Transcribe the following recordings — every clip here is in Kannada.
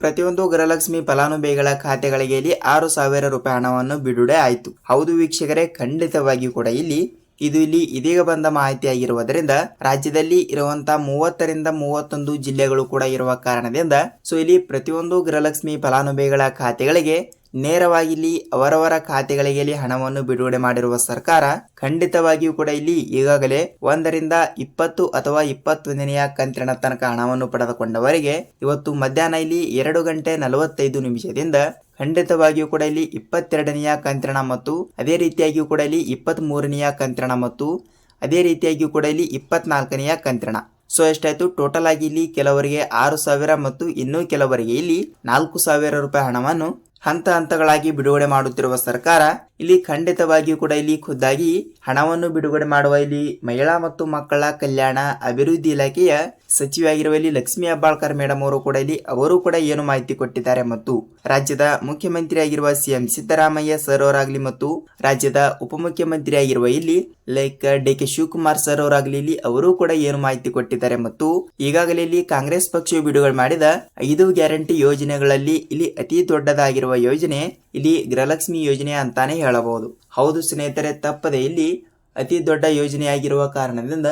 ಪ್ರತಿಯೊಂದು ಗೃಹಲಕ್ಷ್ಮಿ ಫಲಾನುಭವಿಗಳ ಖಾತೆಗಳಿಗೆ ಇಲ್ಲಿ ಆರು ಸಾವಿರ ರೂಪಾಯಿ ಹಣವನ್ನು ಬಿಡುಗಡೆ ಆಯಿತು. ಹೌದು ವೀಕ್ಷಕರೇ, ಖಂಡಿತವಾಗಿಯೂ ಕೂಡ ಇಲ್ಲಿ ಇದು ಇಲ್ಲಿ ಇದೀಗ ಬಂದ ಮಾಹಿತಿಯಾಗಿರುವುದರಿಂದ ರಾಜ್ಯದಲ್ಲಿ ಇರುವಂತಹ ಮೂವತ್ತರಿಂದ ಮೂವತ್ತೊಂದು ಜಿಲ್ಲೆಗಳು ಕೂಡ ಇರುವ ಕಾರಣದಿಂದ ಸೊ ಇಲ್ಲಿ ಪ್ರತಿಯೊಂದು ಗೃಹಲಕ್ಷ್ಮಿ ಫಲಾನುಭವಿಗಳ ಖಾತೆಗಳಿಗೆ ನೇರವಾಗಿ ಇಲ್ಲಿ ಅವರವರ ಖಾತೆಗಳಿಗೆ ಇಲ್ಲಿ ಹಣವನ್ನು ಬಿಡುಗಡೆ ಮಾಡಿರುವ ಸರ್ಕಾರ ಖಂಡಿತವಾಗಿಯೂ ಕೂಡ ಇಲ್ಲಿ ಈಗಾಗಲೇ ಒಂದರಿಂದ ಇಪ್ಪತ್ತು ಅಥವಾ ಇಪ್ಪತ್ತೊಂದನೆಯ ಕಂತಿನ ತನಕ ಹಣವನ್ನು ಪಡೆದುಕೊಂಡವರಿಗೆ ಇವತ್ತು ಮಧ್ಯಾಹ್ನ ಇಲ್ಲಿ ಎರಡು ಗಂಟೆ ನಲವತ್ತೈದು ನಿಮಿಷದಿಂದ ಖಂಡಿತವಾಗಿಯೂ ಕೂಡ ಇಲ್ಲಿ ಇಪ್ಪತ್ತೆರಡನೆಯ ಕಂತ್ರಣ ಮತ್ತು ಅದೇ ರೀತಿಯಾಗಿಯೂ ಕೂಡ ಇಲ್ಲಿ ಇಪ್ಪತ್ತ್ ಮೂರನೆಯ ಕಂತ್ರಣ ಮತ್ತು ಅದೇ ರೀತಿಯಾಗಿಯೂ ಕೂಡ ಇಲ್ಲಿ ಇಪ್ಪತ್ನಾಲ್ಕನೆಯ ಕಂತ್ರಣ ಸೊ, ಎಷ್ಟಾಯ್ತು? ಟೋಟಲ್ ಆಗಿ ಇಲ್ಲಿ ಕೆಲವರಿಗೆ ಆರು ಸಾವಿರ ಮತ್ತು ಇನ್ನೂ ಕೆಲವರಿಗೆ ಇಲ್ಲಿ ನಾಲ್ಕು ಸಾವಿರ ರೂಪಾಯಿ ಹಣವನ್ನು ಹಂತ ಹಂತಗಳಾಗಿ ಬಿಡುಗಡೆ ಮಾಡುತ್ತಿರುವ ಸರ್ಕಾರ ಇಲ್ಲಿ ಖಂಡಿತವಾಗಿಯೂ ಕೂಡ ಇಲ್ಲಿ ಖುದ್ದಾಗಿ ಹಣವನ್ನು ಬಿಡುಗಡೆ ಮಾಡುವ ಇಲ್ಲಿ ಮಹಿಳಾ ಮತ್ತು ಮಕ್ಕಳ ಕಲ್ಯಾಣ ಅಭಿವೃದ್ಧಿ ಇಲಾಖೆಯ ಸಚಿವೆಯಾಗಿರುವ ಇಲ್ಲಿ ಲಕ್ಷ್ಮೀ ಹೆಬ್ಬಾಳ್ಕರ್ ಮೇಡಮ್ ಅವರು ಕೂಡ ಇಲ್ಲಿ ಅವರು ಕೂಡ ಏನು ಮಾಹಿತಿ ಕೊಟ್ಟಿದ್ದಾರೆ ಮತ್ತು ರಾಜ್ಯದ ಮುಖ್ಯಮಂತ್ರಿಯಾಗಿರುವ ಸಿಎಂ ಸಿದ್ದರಾಮಯ್ಯ ಸರ್ ಅವರಾಗ್ಲಿ ಮತ್ತು ರಾಜ್ಯದ ಉಪಮುಖ್ಯಮಂತ್ರಿಯಾಗಿರುವ ಇಲ್ಲಿ like D K Shivakumar sir ಅವರಾಗಲಿ ಇಲ್ಲಿ ಅವರು ಕೂಡ ಏನು ಮಾಹಿತಿ ಕೊಟ್ಟಿದ್ದಾರೆ ಮತ್ತು ಈಗಾಗಲೇ ಇಲ್ಲಿ ಕಾಂಗ್ರೆಸ್ ಪಕ್ಷವು ಬಿಡುಗಡೆ ಮಾಡಿದ ಐದು ಗ್ಯಾರಂಟಿ ಯೋಜನೆಗಳಲ್ಲಿ ಇಲ್ಲಿ ಅತಿ ದೊಡ್ಡದಾಗಿರುವ ಯೋಜನೆ ಇಲ್ಲಿ ಗೃಹಲಕ್ಷ್ಮಿ ಯೋಜನೆ ಅಂತಾನೆ ಹೇಳಬಹುದು. ಹೌದು ಸ್ನೇಹಿತರೆ, ತಪ್ಪದೆ ಇಲ್ಲಿ ಅತಿ ದೊಡ್ಡ ಯೋಜನೆಯಾಗಿರುವ ಕಾರಣದಿಂದ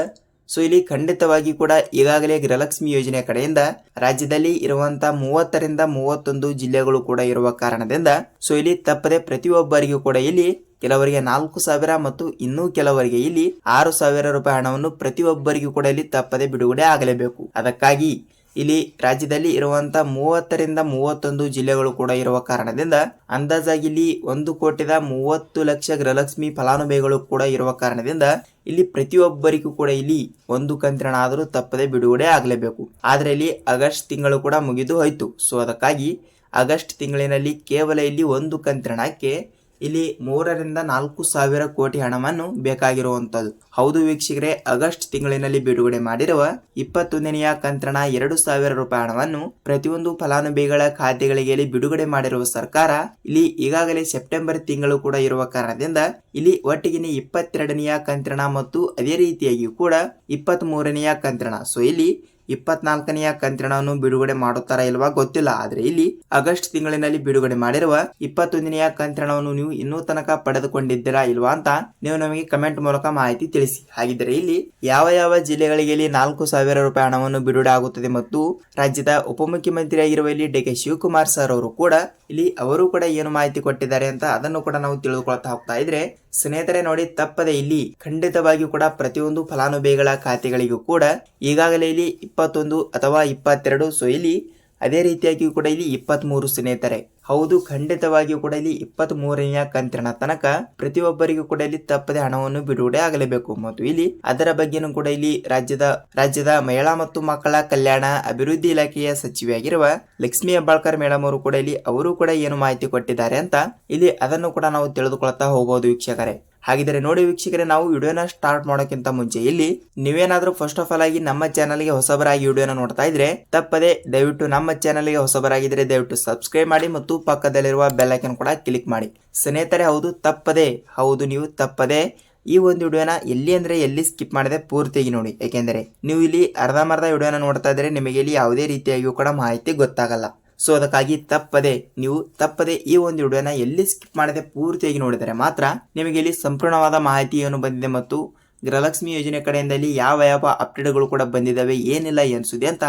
ಸೊ ಇಲ್ಲಿ ಖಂಡಿತವಾಗಿ ಕೂಡ ಈಗಾಗಲೇ ಗೃಹಲಕ್ಷ್ಮಿ ಯೋಜನೆ ಕಡೆಯಿಂದ ರಾಜ್ಯದಲ್ಲಿ ಇರುವಂತಹ ಮೂವತ್ತರಿಂದ ಮೂವತ್ತೊಂದು ಜಿಲ್ಲೆಗಳು ಕೂಡ ಇರುವ ಕಾರಣದಿಂದ ಸೊ ಇಲ್ಲಿ ತಪ್ಪದೆ ಪ್ರತಿಯೊಬ್ಬರಿಗೂ ಕೂಡ ಇಲ್ಲಿ ಕೆಲವರಿಗೆ ನಾಲ್ಕು ಸಾವಿರ ಮತ್ತು ಇನ್ನೂ ಕೆಲವರಿಗೆ ಇಲ್ಲಿ ಆರು ಸಾವಿರ ರೂಪಾಯಿ ಹಣವನ್ನು ಪ್ರತಿಯೊಬ್ಬರಿಗೂ ಕೂಡ ಇಲ್ಲಿ ತಪ್ಪದೆ ಬಿಡುಗಡೆ ಆಗಲೇಬೇಕು. ಅದಕ್ಕಾಗಿ ಇಲ್ಲಿ ರಾಜ್ಯದಲ್ಲಿ ಇರುವಂತ ಮೂವತ್ತರಿಂದ ಮೂವತ್ತೊಂದು ಜಿಲ್ಲೆಗಳು ಕೂಡ ಇರುವ ಕಾರಣದಿಂದ ಅಂದಾಜಾಗಿ ಇಲ್ಲಿ ಒಂದು ಕೋಟಿದ ಮೂವತ್ತು ಲಕ್ಷ ಗೃಹಲಕ್ಷ್ಮಿ ಫಲಾನುಭವಿಗಳು ಕೂಡ ಇರುವ ಕಾರಣದಿಂದ ಇಲ್ಲಿ ಪ್ರತಿಯೊಬ್ಬರಿಗೂ ಕೂಡ ಇಲ್ಲಿ ಒಂದು ಕಂತಿನ ಆದರೂ ತಪ್ಪದೆ ಬಿಡುಗಡೆ ಆಗಲೇಬೇಕು. ಆದ್ರೆ ಇಲ್ಲಿ ಆಗಸ್ಟ್ ತಿಂಗಳು ಕೂಡ ಮುಗಿದು ಹೋಯ್ತು. ಸೊ ಅದಕ್ಕಾಗಿ ಆಗಸ್ಟ್ ತಿಂಗಳಿನಲ್ಲಿ ಕೇವಲ ಇಲ್ಲಿ ಒಂದು ಕಂತಿನಕ್ಕೆ ಇಲ್ಲಿ ಮೂರರಿಂದ ನಾಲ್ಕು ಸಾವಿರ ಕೋಟಿ ಹಣವನ್ನು ಬೇಕಾಗಿರುವಂತದ್ದು ಹೌದು ವೀಕ್ಷಕರೇ, ಆಗಸ್ಟ್ ತಿಂಗಳಿನಲ್ಲಿ ಬಿಡುಗಡೆ ಮಾಡಿರುವ ಇಪ್ಪತ್ತೊಂದನೆಯ ಕಂತ್ರಣ ಎರಡು ಸಾವಿರ ರೂಪಾಯಿ ಹಣವನ್ನು ಪ್ರತಿಯೊಂದು ಫಲಾನುಭವಿಗಳ ಖಾತೆಗಳಿಗೆ ಬಿಡುಗಡೆ ಮಾಡಿರುವ ಸರ್ಕಾರ ಇಲ್ಲಿ ಈಗಾಗಲೇ ಸೆಪ್ಟೆಂಬರ್ ತಿಂಗಳು ಕೂಡ ಇರುವ ಕಾರಣದಿಂದ ಇಲ್ಲಿ ಒಟ್ಟಿಗೆ ಇಪ್ಪತ್ತೆರಡನೆಯ ಕಂತ್ರಣ ಮತ್ತು ಅದೇ ರೀತಿಯಾಗಿಯೂ ಕೂಡ ಇಪ್ಪತ್ತ್ ಮೂರನೆಯ ಕಂತ್ರಣ. ಸೊ ಇಲ್ಲಿ ಇಪ್ಪತ್ನಾಲ್ಕನೆಯ ಕಂತಿನವನ್ನು ಬಿಡುಗಡೆ ಮಾಡುತ್ತಾರಾ ಇಲ್ವಾ ಗೊತ್ತಿಲ್ಲ. ಆದ್ರೆ ಇಲ್ಲಿ ಆಗಸ್ಟ್ ತಿಂಗಳಿನಲ್ಲಿ ಬಿಡುಗಡೆ ಮಾಡಿರುವ ಇಪ್ಪತ್ತೊಂದನೆಯ ಕಂತಿನವನ್ನು ನೀವು ಇನ್ನೂ ತನಕ ಪಡೆದುಕೊಂಡಿದ್ದೀರಾ ಇಲ್ವಾ ಅಂತ ನೀವು ನಮಗೆ ಕಮೆಂಟ್ ಮೂಲಕ ಮಾಹಿತಿ ತಿಳಿಸಿ. ಹಾಗಿದ್ದರೆ ಇಲ್ಲಿ ಯಾವ ಯಾವ ಜಿಲ್ಲೆಗಳಿಗೆ ಇಲ್ಲಿ ನಾಲ್ಕು ಸಾವಿರ ರೂಪಾಯಿ ಹಣವನ್ನು ಬಿಡುಗಡೆ ಆಗುತ್ತದೆ ಮತ್ತು ರಾಜ್ಯದ ಉಪಮುಖ್ಯಮಂತ್ರಿಯಾಗಿರುವ ಇಲ್ಲಿ ಡಿ ಕೆ ಶಿವಕುಮಾರ್ ಸರ್ ಅವರು ಕೂಡ ಇಲ್ಲಿ ಅವರು ಕೂಡ ಏನು ಮಾಹಿತಿ ಕೊಟ್ಟಿದ್ದಾರೆ ಅಂತ ಅದನ್ನು ಕೂಡ ನಾವು ತಿಳಿದುಕೊಳ್ತಾ ಹೋಗ್ತಾ ಇದ್ರೆ ಸ್ನೇಹಿತರೆ ನೋಡಿ, ತಪ್ಪದೆ ಇಲ್ಲಿ ಖಂಡಿತವಾಗಿಯೂ ಕೂಡ ಪ್ರತಿಯೊಂದು ಫಲಾನುಭವಿಗಳ ಖಾತೆಗಳಿಗೂ ಕೂಡ ಈಗಾಗಲೇ ಇಲ್ಲಿ ಇಪ್ಪತ್ತೊಂದು ಅಥವಾ ಇಪ್ಪತ್ತೆರಡು ಸೊ ಇಲ್ಲಿ ಅದೇ ರೀತಿಯಾಗಿಯೂ ಕೂಡ ಇಲ್ಲಿ ಇಪ್ಪತ್ತ್ಮೂರು ಸ್ನೇಹಿತರೆ. ಹೌದು, ಖಂಡಿತವಾಗಿಯೂ ಕೂಡ ಇಲ್ಲಿ ಇಪ್ಪತ್ತ್ ಮೂರನೆಯ ಕಂತಿನ ತನಕ ಪ್ರತಿಯೊಬ್ಬರಿಗೂ ಕೂಡ ಇಲ್ಲಿ ತಪ್ಪದೆ ಹಣವನ್ನು ಬಿಡುಗಡೆ ಆಗಲೇಬೇಕು. ಮತ್ತು ಇಲ್ಲಿ ಅದರ ಬಗ್ಗೆನೂ ಕೂಡ ಇಲ್ಲಿ ರಾಜ್ಯದ ರಾಜ್ಯದ ಮಹಿಳಾ ಮತ್ತು ಮಕ್ಕಳ ಕಲ್ಯಾಣ ಅಭಿವೃದ್ಧಿ ಇಲಾಖೆಯ ಸಚಿವೆಯಾಗಿರುವ ಲಕ್ಷ್ಮಿ ಹೆಬ್ಬಾಳ್ಕರ್ ಮೇಡಮ್ ಅವರು ಕೂಡ ಇಲ್ಲಿ, ಅವರು ಕೂಡ ಏನು ಮಾಹಿತಿ ಕೊಟ್ಟಿದ್ದಾರೆ ಅಂತ ಇಲ್ಲಿ ಅದನ್ನು ಕೂಡ ನಾವು ತಿಳಿದುಕೊಳ್ತಾ ಹೋಗಬಹುದು ವೀಕ್ಷಕರೇ. ಹಾಗಿದ್ರೆ ನೋಡಿ ವೀಕ್ಷಕರೇ, ನಾವು ವಿಡಿಯೋನ ಸ್ಟಾರ್ಟ್ ಮಾಡೋಕ್ಕಿಂತ ಮುಂಚೆ ಇಲ್ಲಿ ನೀವೇನಾದ್ರೂ ಫಸ್ಟ್ ಆಫ್ ಆಲ್ ಆಗಿ ನಮ್ಮ ಚಾನಲ್ಗೆ ಹೊಸಬರಾಗಿ ವಿಡಿಯೋನ ನೋಡ್ತಾ ಇದ್ರೆ ತಪ್ಪದೆ ದಯವಿಟ್ಟು ನಮ್ಮ ಚಾನಲ್ಗೆ ಹೊಸಬರಾಗಿದ್ರೆ ದಯವಿಟ್ಟು ಸಬ್ಸ್ಕ್ರೈಬ್ ಮಾಡಿ ಮತ್ತು ಪಕ್ಕದಲ್ಲಿರುವ ಬೆಲ್ ಐಕನ್ ಕೂಡ ಕ್ಲಿಕ್ ಮಾಡಿ. ಸ್ನೇಹಿತರೆ, ಹೌದು, ತಪ್ಪದೆ, ಹೌದು, ನೀವು ತಪ್ಪದೆ ಈ ಒಂದು ವಿಡಿಯೋನ ಎಲ್ಲಿ ಅಂದರೆ ಎಲ್ಲಿ ಸ್ಕಿಪ್ ಮಾಡದೆ ಪೂರ್ತಿಯಾಗಿ ನೋಡಿ. ಏಕೆಂದರೆ ನೀವು ಇಲ್ಲಿ ಅರ್ಧಂಬರ್ಧ ವಿಡಿಯೋನ ನೋಡ್ತಾ ಇದ್ರೆ ನಿಮಗೆ ಇಲ್ಲಿ ಯಾವುದೇ ರೀತಿಯಾಗಿಯೂ ಕೂಡ ಮಾಹಿತಿ ಗೊತ್ತಾಗಲ್ಲ. ಸೊ ಅದಕ್ಕಾಗಿ ತಪ್ಪದೆ, ನೀವು ತಪ್ಪದೆ ಈ ಒಂದು ವಿಡಿಯೋನ ಎಲ್ಲಿ ಸ್ಕಿಪ್ ಮಾಡದೆ ಪೂರ್ತಿಯಾಗಿ ನೋಡಿದರೆ ಮಾತ್ರ ನಿಮಗೆ ಇಲ್ಲಿ ಸಂಪೂರ್ಣವಾದ ಮಾಹಿತಿ ಏನು ಬಂದಿದೆ ಮತ್ತು ಗೃಹಲಕ್ಷ್ಮಿ ಯೋಜನೆ ಕಡೆಯಿಂದ ಇಲ್ಲಿ ಯಾವ ಯಾವ ಅಪ್ಡೇಟ್ಗಳು ಕೂಡ ಬಂದಿದ್ದಾವೆ, ಏನಿಲ್ಲ ಎನಿಸಿದೆ ಅಂತ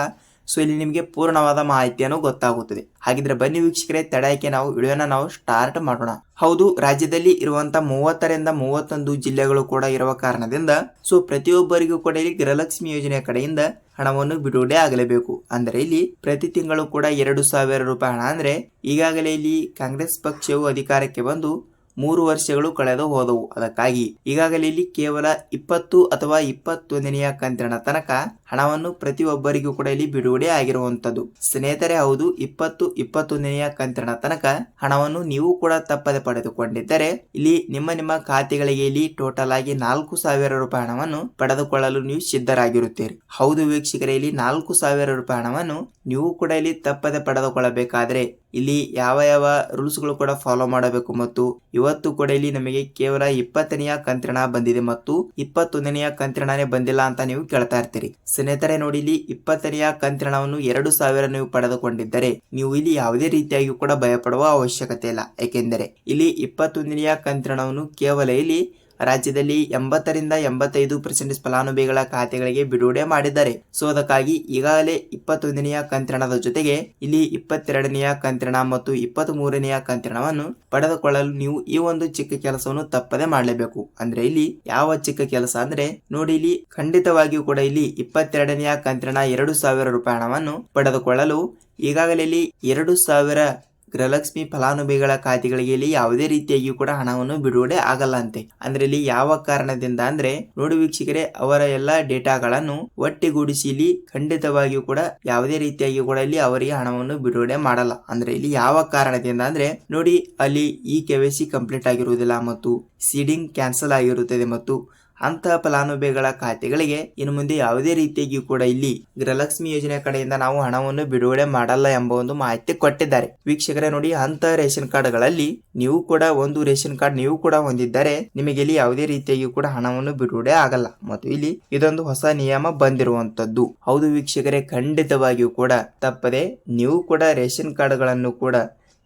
ಸೊ ಇಲ್ಲಿ ನಿಮಗೆ ಪೂರ್ಣವಾದ ಮಾಹಿತಿಯನ್ನು ಗೊತ್ತಾಗುತ್ತದೆ. ಹಾಗಿದ್ರೆ ಬನ್ನಿ ವೀಕ್ಷಕರೇ ತಡೆಯಕ್ಕೆ ನಾವು, ವಿಡಿಯೋನ ನಾವು ಸ್ಟಾರ್ಟ್ ಮಾಡೋಣ. ಹೌದು, ರಾಜ್ಯದಲ್ಲಿ ಇರುವಂತ ಮೂವತ್ತರಿಂದ ಮೂವತ್ತೊಂದು ಜಿಲ್ಲೆಗಳು ಕೂಡ ಇರುವ ಕಾರಣದಿಂದ ಸೊ ಪ್ರತಿಯೊಬ್ಬರಿಗೂ ಕೂಡ ಇಲ್ಲಿ ಗೃಹಲಕ್ಷ್ಮಿ ಯೋಜನೆ ಕಡೆಯಿಂದ ಹಣವನ್ನು ಬಿಡುಗಡೆ ಆಗಲೇಬೇಕು. ಅಂದರೆ ಇಲ್ಲಿ ಪ್ರತಿ ತಿಂಗಳು ಕೂಡ ಎರಡು ಸಾವಿರ ರೂಪಾಯಿ ಹಣ. ಅಂದ್ರೆ ಈಗಾಗಲೇ ಇಲ್ಲಿ ಕಾಂಗ್ರೆಸ್ ಪಕ್ಷವು ಅಧಿಕಾರಕ್ಕೆ ಬಂದು ಮೂರು ವರ್ಷಗಳು ಕಳೆದು ಹೋದವು. ಅದಕ್ಕಾಗಿ ಈಗಾಗಲೇ ಇಲ್ಲಿ ಕೇವಲ ಇಪ್ಪತ್ತು ಅಥವಾ ಇಪ್ಪತ್ತೊಂದನೆಯ ಕಂತಿನ ತನಕ ಹಣವನ್ನು ಪ್ರತಿಯೊಬ್ಬರಿಗೂ ಕೂಡ ಇಲ್ಲಿ ಬಿಡುಗಡೆ ಆಗಿರುವಂತದ್ದು ಸ್ನೇಹಿತರೆ, ಹೌದು, ಇಪ್ಪತ್ತು ಇಪ್ಪತ್ತೊಂದನೆಯ ಕಂತಿನ ತನಕ ಹಣವನ್ನು ನೀವು ಕೂಡ ತಪ್ಪದೆ ಪಡೆದುಕೊಂಡಿದ್ದರೆ, ಇಲ್ಲಿ ನಿಮ್ಮ ನಿಮ್ಮ ಖಾತೆಗಳಿಗೆ ಇಲ್ಲಿ ಟೋಟಲ್ ಆಗಿ ನಾಲ್ಕು ಸಾವಿರ ರೂಪಾಯಿ ಹಣವನ್ನು ಪಡೆದುಕೊಳ್ಳಲು ನೀವು ಸಿದ್ಧರಾಗಿರುತ್ತೀರಿ. ಹೌದು ವೀಕ್ಷಕರೇ, ಇಲ್ಲಿ ನಾಲ್ಕು ಸಾವಿರ ರೂಪಾಯಿ ಹಣವನ್ನು ನೀವು ಕೂಡ ಇಲ್ಲಿ ತಪ್ಪದೆ ಪಡೆದುಕೊಳ್ಳಬೇಕಾದ್ರೆ, ಇಲ್ಲಿ ಯಾವ ಯಾವ ರೂಲ್ಸ್ಗಳು ಕೂಡ ಫಾಲೋ ಮಾಡಬೇಕು ಮತ್ತು ಇವತ್ತು ಕೂಡ ಇಲ್ಲಿ ನಮಗೆ ಕೇವಲ ಇಪ್ಪತ್ತನೆಯ ಕಂತಿನ ಬಂದಿದೆ ಮತ್ತು ಇಪ್ಪತ್ತೊಂದನೆಯ ಕಂತಿನೇ ಬಂದಿಲ್ಲ ಅಂತ ನೀವು ಕೇಳ್ತಾ ಇರ್ತೀರಿ. ಸ್ನೇಹಿತರೆ ನೋಡಿ, ಇಲ್ಲಿ ಇಪ್ಪತ್ತನೆಯ ಕಂತಿನ ಹಣವನ್ನು ಎರಡು ಸಾವಿರ ನೀವು ಪಡೆದುಕೊಂಡಿದ್ದರೆ, ನೀವು ಇಲ್ಲಿ ಯಾವುದೇ ರೀತಿಯಾಗಿಯೂ ಕೂಡ ಭಯಪಡುವ ಅವಶ್ಯಕತೆ ಇಲ್ಲ. ಏಕೆಂದರೆ, ಇಲ್ಲಿ ಇಪ್ಪತ್ತೊಂದನೆಯ ಕಂತಿನ ಹಣವನ್ನು ಕೇವಲ ಇಲ್ಲಿ ರಾಜ್ಯದಲ್ಲಿ ಎಂಬತ್ತರಿಂದ ಎಂಬತ್ತೈದು ಪರ್ಸೆಂಟ್ ಫಲಾನುಭವಿಗಳ ಖಾತೆಗಳಿಗೆ ಬಿಡುಗಡೆ ಮಾಡಿದ್ದಾರೆ. ಸೊ ಅದಕ್ಕಾಗಿ ಈಗಾಗಲೇ ಇಪ್ಪತ್ತೊಂದನೆಯ ಕಂತ್ರಣದ ಜೊತೆಗೆ ಇಲ್ಲಿ ಇಪ್ಪತ್ತೆರಡನೆಯ ಕಂತ್ರಣ ಮತ್ತು ಇಪ್ಪತ್ತ್ ಮೂರನೆಯ ಕಂತ್ರಣವನ್ನು ಪಡೆದುಕೊಳ್ಳಲು ನೀವು ಈ ಒಂದು ಚಿಕ್ಕ ಕೆಲಸವನ್ನು ತಪ್ಪದೆ ಮಾಡಲೇಬೇಕು. ಅಂದ್ರೆ ಇಲ್ಲಿ ಯಾವ ಚಿಕ್ಕ ಕೆಲಸ ಅಂದ್ರೆ ನೋಡಿ ಇಲ್ಲಿ ಖಂಡಿತವಾಗಿಯೂ ಕೂಡ ಇಲ್ಲಿ ಇಪ್ಪತ್ತೆರಡನೆಯ ಕಂತ್ರಣ ಎರಡು ಸಾವಿರ ರೂಪಾಯಿ ಹಣವನ್ನು ಪಡೆದುಕೊಳ್ಳಲು ಈಗಾಗಲೇ ಇಲ್ಲಿ ಎರಡು ಸಾವಿರ ಗೃಹಲಕ್ಷ್ಮಿ ಫಲಾನುಭವಿಗಳ ಖಾತೆಗಳಿಗೆ ಇಲ್ಲಿ ಯಾವುದೇ ರೀತಿಯಾಗಿಯೂ ಕೂಡ ಹಣವನ್ನು ಬಿಡುಗಡೆ ಆಗಲ್ಲ ಅಂತೆ ಅಂದ್ರೆ ಇಲ್ಲಿ ಯಾವ ಕಾರಣದಿಂದ ಅಂದ್ರೆ ನೋಡಿ ವೀಕ್ಷಕರೇ, ಅವರ ಎಲ್ಲಾ ಡೇಟಾಗಳನ್ನು ಒಟ್ಟಿಗೂಡಿಸಿ ಇಲ್ಲಿ ಖಂಡಿತವಾಗಿಯೂ ಕೂಡ ಯಾವುದೇ ರೀತಿಯಾಗಿ ಕೂಡ ಇಲ್ಲಿ ಅವರಿಗೆ ಹಣವನ್ನು ಬಿಡುಗಡೆ ಮಾಡಲ್ಲ. ಅಂದ್ರೆ ಇಲ್ಲಿ ಯಾವ ಕಾರಣದಿಂದ ಅಂದ್ರೆ ನೋಡಿ ಅಲ್ಲಿ E K Y C complete ಆಗಿರುವುದಿಲ್ಲ ಮತ್ತು ಸೀಡಿಂಗ್ ಕ್ಯಾನ್ಸಲ್ ಆಗಿರುತ್ತದೆ ಮತ್ತು ಅಂತಹ ಫಲಾನುಭವಿಗಳ ಖಾತೆಗಳಿಗೆ ಇನ್ನು ಮುಂದೆ ಯಾವುದೇ ರೀತಿಯಾಗಿಯೂ ಕೂಡ ಇಲ್ಲಿ ಗೃಹಲಕ್ಷ್ಮಿ ಯೋಜನೆ ಕಡೆಯಿಂದ ನಾವು ಹಣವನ್ನು ಬಿಡುಗಡೆ ಮಾಡಲ್ಲ ಎಂಬ ಒಂದು ಮಾಹಿತಿ ಕೊಟ್ಟಿದ್ದಾರೆ. ವೀಕ್ಷಕರೇ ನೋಡಿ ಅಂತ ರೇಷನ್ ಕಾರ್ಡ್ಗಳಲ್ಲಿ ನೀವು ಕೂಡ ಒಂದು ರೇಷನ್ ಕಾರ್ಡ್ ನೀವು ಕೂಡ ಹೊಂದಿದ್ದರೆ ನಿಮಗೆ ಇಲ್ಲಿ ಯಾವುದೇ ರೀತಿಯಾಗಿ ಕೂಡ ಹಣವನ್ನು ಬಿಡುಗಡೆ ಆಗಲ್ಲ. ಮತ್ತು ಇಲ್ಲಿ ಇದೊಂದು ಹೊಸ ನಿಯಮ ಬಂದಿರುವಂತದ್ದು ಹೌದು ವೀಕ್ಷಕರೇ, ಖಂಡಿತವಾಗಿಯೂ ಕೂಡ ತಪ್ಪದೆ ನೀವು ಕೂಡ ರೇಷನ್ ಕಾರ್ಡ್ಗಳನ್ನು ಕೂಡ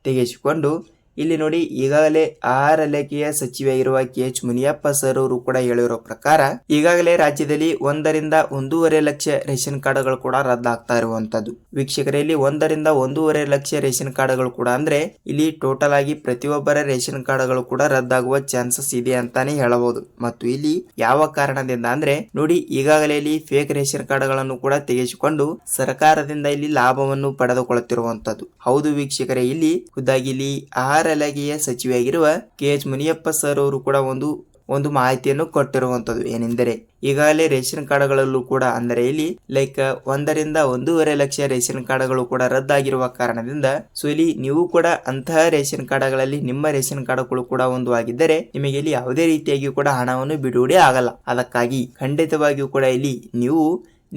ತೆಗೆಸಿಕೊಂಡು ಇಲ್ಲಿ ನೋಡಿ, ಈಗಾಗಲೇ ಆಹಾರ ಇಲಾಖೆಯ ಸಚಿವೆಯಾಗಿರುವ ಕೆ. ಎಚ್. ಮುನಿಯಪ್ಪ ಸರ್ ಅವರು ಕೂಡ ಹೇಳಿರೋ ಪ್ರಕಾರ, ಈಗಾಗಲೇ ರಾಜ್ಯದಲ್ಲಿ ಒಂದರಿಂದ ಒಂದೂವರೆ ಲಕ್ಷ ರೇಷನ್ ಕಾರ್ಡ್ಗಳು ಕೂಡ ರದ್ದಾಗ್ತಾ ಇರುವಂತದ್ದು ವೀಕ್ಷಕರಲ್ಲಿ ಒಂದರಿಂದ ಒಂದೂವರೆ ಲಕ್ಷ ರೇಷನ್ ಕಾರ್ಡ್ಗಳು ಕೂಡ ಅಂದ್ರೆ, ಇಲ್ಲಿ ಟೋಟಲ್ ಆಗಿ ಪ್ರತಿಯೊಬ್ಬರ ರೇಷನ್ ಕಾರ್ಡ್ಗಳು ಕೂಡ ರದ್ದಾಗುವ ಚಾನ್ಸಸ್ ಇದೆ ಅಂತಾನೆ ಹೇಳಬಹುದು. ಮತ್ತು ಇಲ್ಲಿ ಯಾವ ಕಾರಣದಿಂದ ಅಂದ್ರೆ, ನೋಡಿ, ಈಗಾಗಲೇ ಇಲ್ಲಿ ಫೇಕ್ ರೇಷನ್ ಕಾರ್ಡ್ಗಳನ್ನು ಕೂಡ ತೆಗೆಸಿಕೊಂಡು ಸರ್ಕಾರದಿಂದ ಇಲ್ಲಿ ಲಾಭವನ್ನು ಪಡೆದುಕೊಳ್ಳುತ್ತಿರುವಂತದ್ದು ಹೌದು ವೀಕ್ಷಕರೇ, ಇಲ್ಲಿ ಖುದ್ದಾಗಿ ಇಲ್ಲಿ ಆಹಾರ ಇಲಾಖೆಯ ಸಚಿವೆಯಾಗಿರುವ ಕೆ ಎಚ್ ಮುನಿಯಪ್ಪ ಸರ್ ಅವರು ಕೂಡ ಒಂದು ಒಂದು ಮಾಹಿತಿಯನ್ನು ಕೊಟ್ಟಿರುವಂತದ್ದು ಏನೆಂದರೆ, ಈಗಾಗಲೇ ರೇಷನ್ ಕಾರ್ಡ್ಗಳಲ್ಲೂ ಕೂಡ, ಅಂದರೆ ಇಲ್ಲಿ ಲೈಕ್ ಒಂದರಿಂದ ಒಂದೂವರೆ ಲಕ್ಷ ರೇಷನ್ ಕಾರ್ಡ್ಗಳು ಕೂಡ ರದ್ದಾಗಿರುವ ಕಾರಣದಿಂದ ಸೊ ಇಲ್ಲಿ ನೀವು ಕೂಡ ಅಂತಹ ರೇಷನ್ ಕಾರ್ಡ್ಗಳಲ್ಲಿ ನಿಮ್ಮ ರೇಷನ್ ಕಾರ್ಡ್ಗಳು ಕೂಡ ಒಂದು ಆಗಿದ್ದರೆ, ನಿಮಗೆ ಇಲ್ಲಿ ಯಾವುದೇ ರೀತಿಯಾಗಿ ಕೂಡ ಹಣವನ್ನು ಬಿಡುಗಡೆ ಆಗಲ್ಲ. ಅದಕ್ಕಾಗಿ ಖಂಡಿತವಾಗಿಯೂ ಕೂಡ ಇಲ್ಲಿ ನೀವು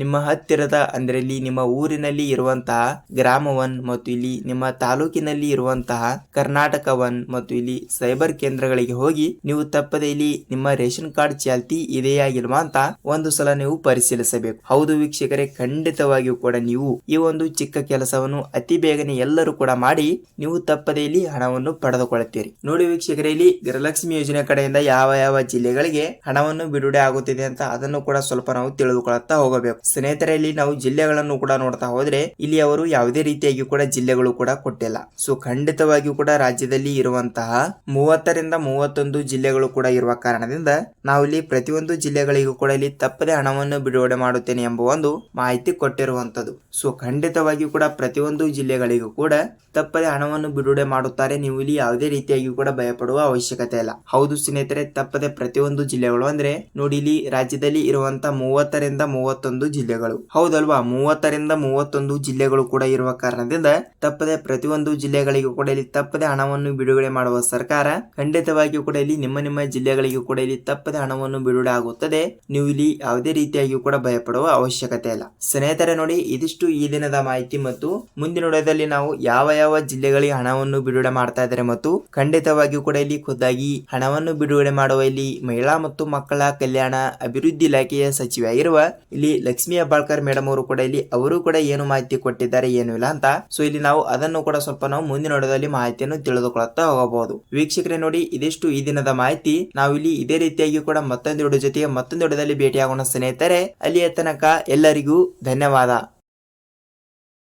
ನಿಮ್ಮ ಹತ್ತಿರದ, ಅಂದರೆ ಇಲ್ಲಿ ನಿಮ್ಮ ಊರಿನಲ್ಲಿ ಇರುವಂತಹ ಗ್ರಾಮವನ್ ಮತ್ತು ಇಲ್ಲಿ ನಿಮ್ಮ ತಾಲೂಕಿನಲ್ಲಿ ಇರುವಂತಹ ಕರ್ನಾಟಕವನ್ ಮತ್ತು ಇಲ್ಲಿ ಸೈಬರ್ ಕೇಂದ್ರಗಳಿಗೆ ಹೋಗಿ ನೀವು ತಪ್ಪದೆ ಇಲ್ಲಿ ನಿಮ್ಮ ರೇಷನ್ ಕಾರ್ಡ್ ಚಾಲ್ತಿ ಇದೆಯಾ ಇಲ್ವಾ ಅಂತ ಒಂದು ಸಲ ನೀವು ಪರಿಶೀಲಿಸಬೇಕು. ಹೌದು ವೀಕ್ಷಕರೇ, ಖಂಡಿತವಾಗಿಯೂ ಕೂಡ ನೀವು ಈ ಒಂದು ಚಿಕ್ಕ ಕೆಲಸವನ್ನು ಅತಿ ಬೇಗನೆ ಎಲ್ಲರೂ ಕೂಡ ಮಾಡಿ ನೀವು ತಪ್ಪದೆ ಇಲ್ಲಿ ಹಣವನ್ನು ಪಡೆದುಕೊಳ್ಳುತ್ತೀರಿ. ನೋಡಿ ವೀಕ್ಷಕರೇ, ಇಲ್ಲಿ ಗೃಹಲಕ್ಷ್ಮಿ ಯೋಜನೆ ಕಡೆಯಿಂದ ಯಾವ ಯಾವ ಜಿಲ್ಲೆಗಳಿಗೆ ಹಣವನ್ನು ಬಿಡುಗಡೆ ಆಗುತ್ತಿದೆ ಅಂತ ಅದನ್ನು ಕೂಡ ಸ್ವಲ್ಪ ನಾವು ತಿಳಿದುಕೊಳ್ಳುತ್ತಾ ಹೋಗಬೇಕು. ಸ್ನೇಹಿತರೆ ಇಲ್ಲಿ ನಾವು ಜಿಲ್ಲೆಗಳನ್ನು ಕೂಡ ನೋಡ್ತಾ ಹೋದ್ರೆ ಇಲ್ಲಿ ಅವರು ಯಾವುದೇ ರೀತಿಯಾಗಿ ಕೂಡ ಜಿಲ್ಲೆಗಳು ಕೂಡ ಕೊಟ್ಟಿಲ್ಲ. ಸೊ ಖಂಡಿತವಾಗಿಯೂ ಕೂಡ ರಾಜ್ಯದಲ್ಲಿ ಇರುವಂತಹ ಮೂವತ್ತರಿಂದ ಮೂವತ್ತೊಂದು ಜಿಲ್ಲೆಗಳು ಕೂಡ ಇರುವ ಕಾರಣದಿಂದ ನಾವು ಇಲ್ಲಿ ಪ್ರತಿಯೊಂದು ಜಿಲ್ಲೆಗಳಿಗೂ ಕೂಡ ಇಲ್ಲಿ ತಪ್ಪದೆ ಹಣವನ್ನು ಬಿಡುಗಡೆ ಮಾಡುತ್ತೇನೆ ಎಂಬ ಒಂದು ಮಾಹಿತಿ ಕೊಟ್ಟಿರುವಂತದ್ದು ಸೊ ಖಂಡಿತವಾಗಿಯೂ ಕೂಡ ಪ್ರತಿಯೊಂದು ಜಿಲ್ಲೆಗಳಿಗೂ ಕೂಡ ತಪ್ಪದೆ ಹಣವನ್ನು ಬಿಡುಗಡೆ ಮಾಡುತ್ತಾರೆ. ನೀವು ಇಲ್ಲಿ ಯಾವುದೇ ರೀತಿಯಾಗಿ ಕೂಡ ಭಯಪಡುವ ಅವಶ್ಯಕತೆ ಇಲ್ಲ. ಹೌದು ಸ್ನೇಹಿತರೆ, ತಪ್ಪದೆ ಪ್ರತಿಯೊಂದು ಜಿಲ್ಲೆಗಳು ಅಂದ್ರೆ ನೋಡಿ, ಇಲ್ಲಿ ರಾಜ್ಯದಲ್ಲಿ ಇರುವಂತಹ ಮೂವತ್ತರಿಂದ ಮೂವತ್ತೊಂದು ಜಿಲ್ಲೆಗಳು. ಹೌದಲ್ವಾ? ಮೂವತ್ತರಿಂದ ಮೂವತ್ತೊಂದು ಜಿಲ್ಲೆಗಳು ಕೂಡ ಇರುವ ಕಾರಣದಿಂದ ತಪ್ಪದೆ ಪ್ರತಿಯೊಂದು ಜಿಲ್ಲೆಗಳಿಗೂ ಕೂಡ ಇಲ್ಲಿ ತಪ್ಪದೆ ಹಣವನ್ನು ಬಿಡುಗಡೆ ಮಾಡುವ ಸರ್ಕಾರ ಖಂಡಿತವಾಗಿಯೂ ಕೂಡ ಇಲ್ಲಿ ನಿಮ್ಮ ನಿಮ್ಮ ಜಿಲ್ಲೆಗಳಿಗೂ ಕೂಡ ಇಲ್ಲಿ ತಪ್ಪದೆ ಹಣವನ್ನು ಬಿಡುಗಡೆ ಆಗುತ್ತದೆ. ನೀವು ಇಲ್ಲಿ ಯಾವುದೇ ರೀತಿಯಾಗಿಯೂ ಕೂಡ ಭಯಪಡುವ ಅವಶ್ಯಕತೆ ಇಲ್ಲ. ಸ್ನೇಹಿತರೆ ನೋಡಿ, ಇದಿಷ್ಟು ಈ ದಿನದ ಮಾಹಿತಿ ಮತ್ತು ಮುಂದಿನ ವಿಡಿಯೋದಲ್ಲಿ ನಾವು ಯಾವ ಯಾವ ಜಿಲ್ಲೆಗಳಿಗೆ ಹಣವನ್ನು ಬಿಡುಗಡೆ ಮಾಡ್ತಾ ಇದ್ದಾರೆ ಮತ್ತು ಖಂಡಿತವಾಗಿಯೂ ಕೂಡ ಇಲ್ಲಿ ಖುದ್ದಾಗಿ ಹಣವನ್ನು ಬಿಡುಗಡೆ ಮಾಡುವ ಇಲ್ಲಿ ಮಹಿಳಾ ಮತ್ತು ಮಕ್ಕಳ ಕಲ್ಯಾಣ ಅಭಿವೃದ್ಧಿ ಇಲಾಖೆಯ ಸಚಿವೆಯಾಗಿರುವ ಇಲ್ಲಿ ಲಕ್ಷ್ಮೀ ಹೆಬ್ಬಾಳ್ಕರ್ ಮೇಡಮ್ ಅವರು ಕೂಡ ಇಲ್ಲಿ, ಅವರು ಕೂಡ ಏನು ಮಾಹಿತಿ ಕೊಟ್ಟಿದ್ದಾರೆ ಏನು ಇಲ್ಲ ಅಂತ. ಸೊ ಇಲ್ಲಿ ನಾವು ಅದನ್ನು ಕೂಡ ಸ್ವಲ್ಪ ನಾವು ಮುಂದಿನ ನೋಡೋದಲ್ಲಿ ಮಾಹಿತಿಯನ್ನು ತಿಳಿದುಕೊಳ್ಳುತ್ತಾ ಹೋಗಬಹುದು. ವೀಕ್ಷಕರೇ ನೋಡಿ, ಇದಿಷ್ಟು ಈ ದಿನದ ಮಾಹಿತಿ. ನಾವು ಇಲ್ಲಿ ಇದೇ ರೀತಿಯಾಗಿ ಕೂಡ ಮತ್ತೊಂದು ಜೊತೆಗೆ ಮತ್ತೊಂದು ವಿಡಿಯೋದಲ್ಲಿ ಭೇಟಿಯಾಗೋಣ ಸ್ನೇಹಿತರೆ. ಅಲ್ಲಿಯ ತನಕ ಎಲ್ಲರಿಗೂ ಧನ್ಯವಾದ.